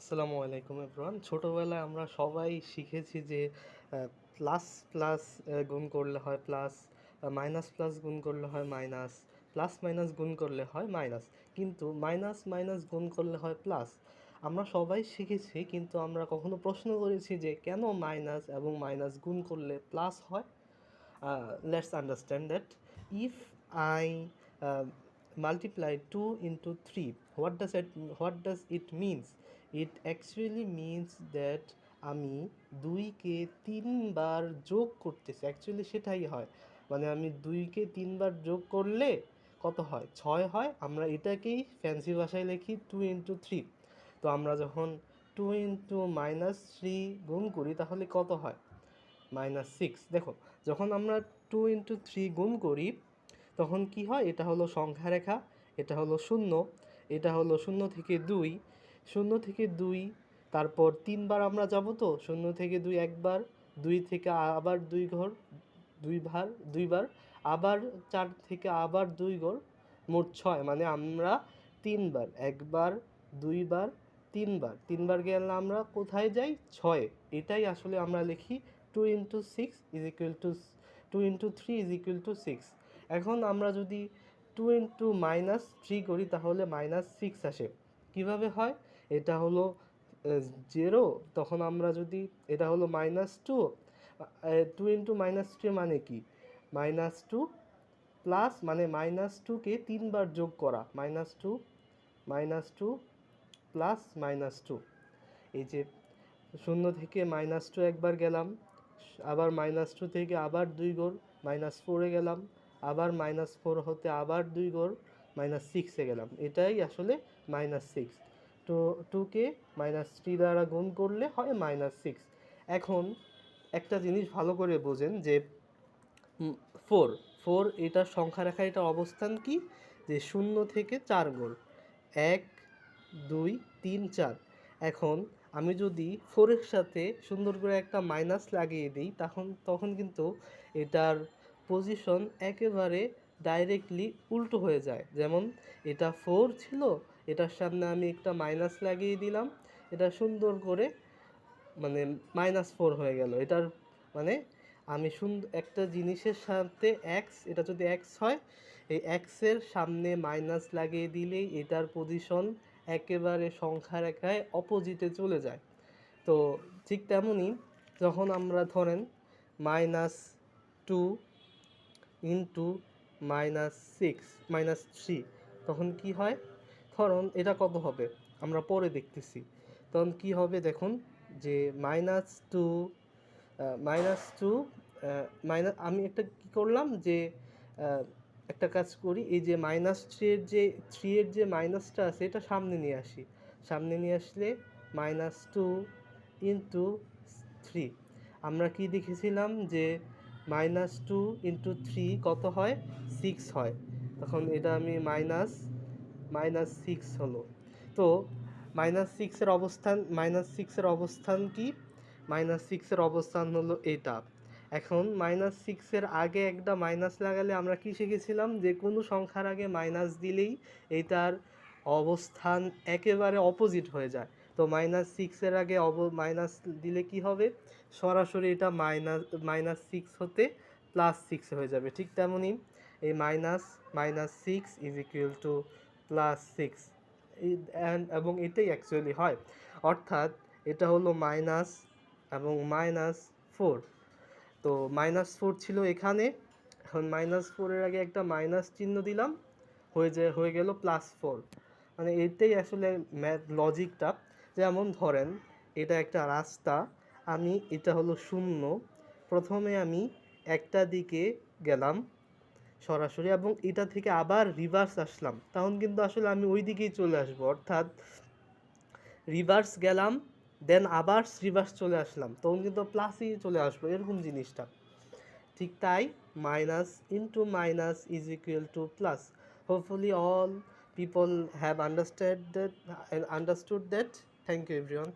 আসসালামু আলাইকুম এভরিওয়ান। ছোটোবেলায় আমরা সবাই শিখেছি যে প্লাস প্লাস গুণ করলে হয় প্লাস মাইনাস প্লাস গুণ করলে হয় মাইনাস প্লাস মাইনাস গুণ করলে হয় মাইনাস কিন্তু মাইনাস মাইনাস গুণ করলে হয় প্লাস আমরা সবাই শিখেছি, কিন্তু আমরা কখনো প্রশ্ন করেছি যে, কেন মাইনাস এবং মাইনাস গুণ করলে প্লাস হয়? Let's understand that if I multiply 2 into 3 what does it, what it means? It actually means that আমি দুইকে তিনবার যোগ করতেছি। অ্যাকচুয়ালি সেটাই হয়। মানে আমি দুইকে তিনবার যোগ করলে কত হয়? ছয় হয়। আমরা এটাকেই ফ্যান্সি ভাষায় লিখি টু ইন্টু থ্রি তো আমরা যখন টু ইন্টু মাইনাস থ্রি গুণ করি, তাহলে কত হয়? মাইনাস সিক্স দেখো, যখন আমরা টু ইন্টু থ্রি গুণ করি, তখন কি হয়? এটা হলো সংখ্যা রেখা এটা হলো শূন্য, এটা হলো শূন্য থেকে দুই শূন্য থেকে দুই, তারপর তিনবার আমরা যাব তো? শূন্য থেকে দুই একবার, দুই থেকে আবার দুই ঘর, দুই ভার, দুইবার, আবার চার থেকে আবার দুই ঘর, মোট ছয় মানে আমরা তিনবার, একবার, দুইবার, তিনবার। তিনবার গেলে আমরা কোথায় যাই? ছয়। এটাই আসলে আমরা লিখি two into six is equal to two into three is equal to six এখন আমরা যদি টু ইন্টু মাইনাস থ্রি করি, তাহলে মাইনাস সিক্স আসে। কীভাবে হয়? এটা হলো জিরো তখন আমরা যদি, এটা হলো minus two two into minus three মানে কি? মাইনাস টু প্লাস মানে মাইনাস টুকে তিনবার যোগ করা minus two minus two plus minus two এই যে শূন্য থেকে মাইনাস টু একবার গেলাম, আবার মাইনাস টু থেকে আবার দুই গোর মাইনাস ফোরে গেলাম, আবার মাইনাস ফোর হতে আবার দুই গোর মাইনাস সিক্সে গেলাম। এটাই আসলে মাইনাস সিক্স তো টুকে মাইনাস থ্রি দ্বারা গুণ করলে হয় মাইনাস সিক্স এখন একটা জিনিস ভালো করে বোঝেন যে ফোর ফোর এটার সংখ্যা রেখা এটার অবস্থান কি? যে শূন্য থেকে চার গোল। এক, দুই, তিন, চার। এখন আমি যদি ফোরের সাথে সুন্দর করে একটা মাইনাস লাগিয়ে দিই, তখন তখন কিন্তু এটার পজিশন একেবারে ডাইরেক্টলি উল্টো হয়ে যায়। যেমন এটা ফোর ছিল এটার সামনে আমি একটা মাইনাস লাগিয়ে দিলাম। এটা সুন্দর করে মানে মাইনাস ফোর হয়ে গেল। এটার মানে আমি সুন্দর একটা জিনিসের সাথে এক্স এটা যদি এক্স হয়, এই এক্সের সামনে মাইনাস লাগিয়ে দিলেই এটার পজিশন একেবারে সংখ্যা রেখায় অপোজিটে চলে যায়। তো ঠিক তেমনই যখন আমরা ধরেন minus two into minus six minus three তখন কি হয়? ধরুন এটা কত হবে? আমরা পরে দেখতেছি। তখন কি হবে দেখুন, যে minus two minus two minus আমি একটা কি করলাম যে একটা কাজ করি, এই যে মাইনাস থ্রি এর যে থ্রি এর যে মাইনাসটা আছে, এটা সামনে নিয়ে আসি। সামনে নিয়ে আসলে মাইনাস টু ইন্টু থ্রি আমরা কি দেখেছিলাম যে মাইনাস টু ইন্টু থ্রি কত হয়? সিক্স হয়। তখন এটা আমি মাইনাস মাইনাস সিক্স হলো। তো মাইনাস সিক্সের অবস্থান, মাইনাস সিক্সের অবস্থান কি? মাইনাস সিক্সের অবস্থান হলো এটা। এখন মাইনাস সিক্সের আগে একটা মাইনাস লাগালে আমরা কি শিখেছিলাম? যে কোনো সংখ্যার আগে মাইনাস দিলেই এইটার অবস্থান একেবারে অপোজিট হয়ে যায়। তো মাইনাস সিক্সের আগে অব, মাইনাস দিলে কি হবে? সরাসরি এটা মাইনাস মাইনাস সিক্স হতে প্লাস সিক্স হয়ে যাবে। ঠিক তেমনই এই minus minus six is equal to plus six এবং এটাই অ্যাকচুয়ালি হয়। অর্থাৎ এটা হলো মাইনাস এবং মাইনাস ফোর তো মাইনাস ফোর ছিল এখানে। এখন মাইনাস ফোরের আগে একটা মাইনাস চিহ্ন দিলাম। হয়ে যায়, হয়ে গেল প্লাস ফোর মানে এটাই আসলে ম্যাথ লজিকটা যেমন ধরেন, এটা একটা রাস্তা। আমি, এটা হলো শূন্য। প্রথমে আমি একটা দিকে গেলাম। সরাসরি এবং এটা থেকে আবার রিভার্স আসলাম। তখন কিন্তু আসলে আমি ওই দিকেই চলে আসব, অর্থাৎ রিভার্স গেলাম দেন আবার রিভার্স চলে আসলাম। তখন কিন্তু প্লাসই চলে আসব, এরকম জিনিসটা। ঠিক তাই minus into minus is equal to plus hopefully all people have understood that understood that thank you, everyone